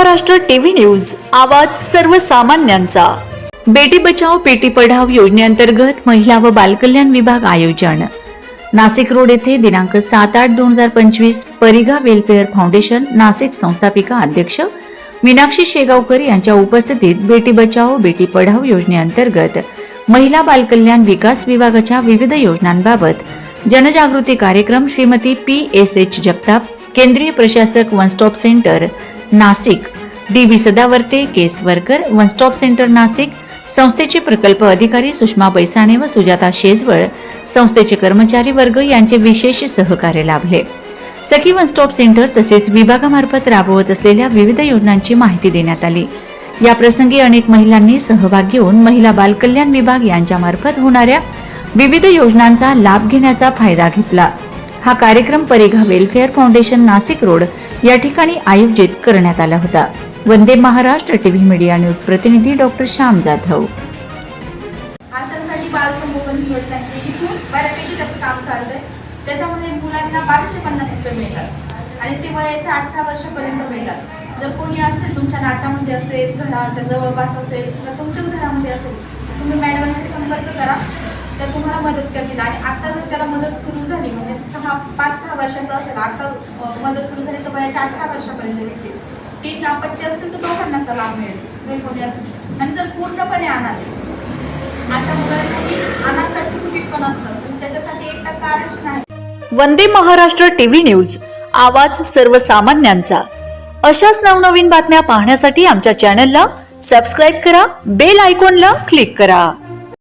Maharashtra TV news आवाज सर्वसामान्यांचा. बेटी बचाओ बेटी पढाव योजनेअंतर्गत महिला व बालकल्याण विभाग आयोजन. नाशिक रोड येथे दिनांक सात आठ दोन हजार पंचवीस परिघा वेलफेअर फाउंडेशन नाशिक संस्थापिका अध्यक्ष मीनाक्षी शेगावकर यांच्या उपस्थितीत बेटी बचाओ बेटी पढाव योजनेअंतर्गत महिला बालकल्याण विकास विभागाच्या विविध योजनांबाबत जनजागृती कार्यक्रम Shrimati P S H Jagtap केंद्रीय प्रशासक one stop centre Nashik D B Sadavarte Keswarkar one stop centre Nashik संस्थेचे प्रकल्प अधिकारी सुषमा बैसाणे व सुजाता शेजवळ संस्थेचे कर्मचारी वर्ग यांचे विशेष सहकार्य लाभले. सखी वन स्टॉप सेंटर तसेच विभागामार्फत राबवत असलेल्या विविध योजनांची माहिती देण्यात आली. या प्रसंगी अनेक महिलांनी सहभाग घेऊन महिला बालकल्याण विभाग यांच्यामार्फत होणाऱ्या विविध योजनांचा लाभ घेण्याचा फायदा घेतला. हा कार्यक्रम Paregha welfare foundation Nashik road या ठिकाणी आयोजित करण्यात आला होता. Vande Maharashtra TV media news प्रतिनिधी डॉक्टर श्याम जाधव. आशांसाठी बालसंगोपन योजना आहे इथून बऱ्यापैकी त्याचं काम चाललंय. त्याच्यामध्ये मुलांना बाराशे पन्नास रुपये मिळतात आणि ते वयाच्या अठरा वर्षापर्यंत मिळतात. जर कोणी असेल तुमच्या नात्यामध्ये असेल घराच्या जवळपास असेल किंवा तुमच्याच घरामध्ये असेल तुम्ही मॅडमांशी संपर्क करा. तर तुम्हाला मदत करतील. आणि आता जर त्याला मदत सुरू झाली म्हणजे सहा पाच सहा वर्षाचा असेल आता मदत सुरू झाली तर वयाच्या अठरा वर्षापर्यंत भेटतील. तीन अपत्य असतील तर दोघांनाचा लाभ मिळेल जे कोणी असतील आणि जर पूर्णपणे अनाथ अशा मुलांसाठी अनाथ सर्टिफिकेट पण असतं. त्याच्यासाठी एकटा कारण आहे. वंदे महाराष्ट्र टीव्ही न्यूज आवाज सर्वसामान्यांचा. अशाच नवनवीन बातम्या पाहण्यासाठी आमच्या चॅनलला सबस्क्राईब करा बेल आयकॉनला क्लिक करा.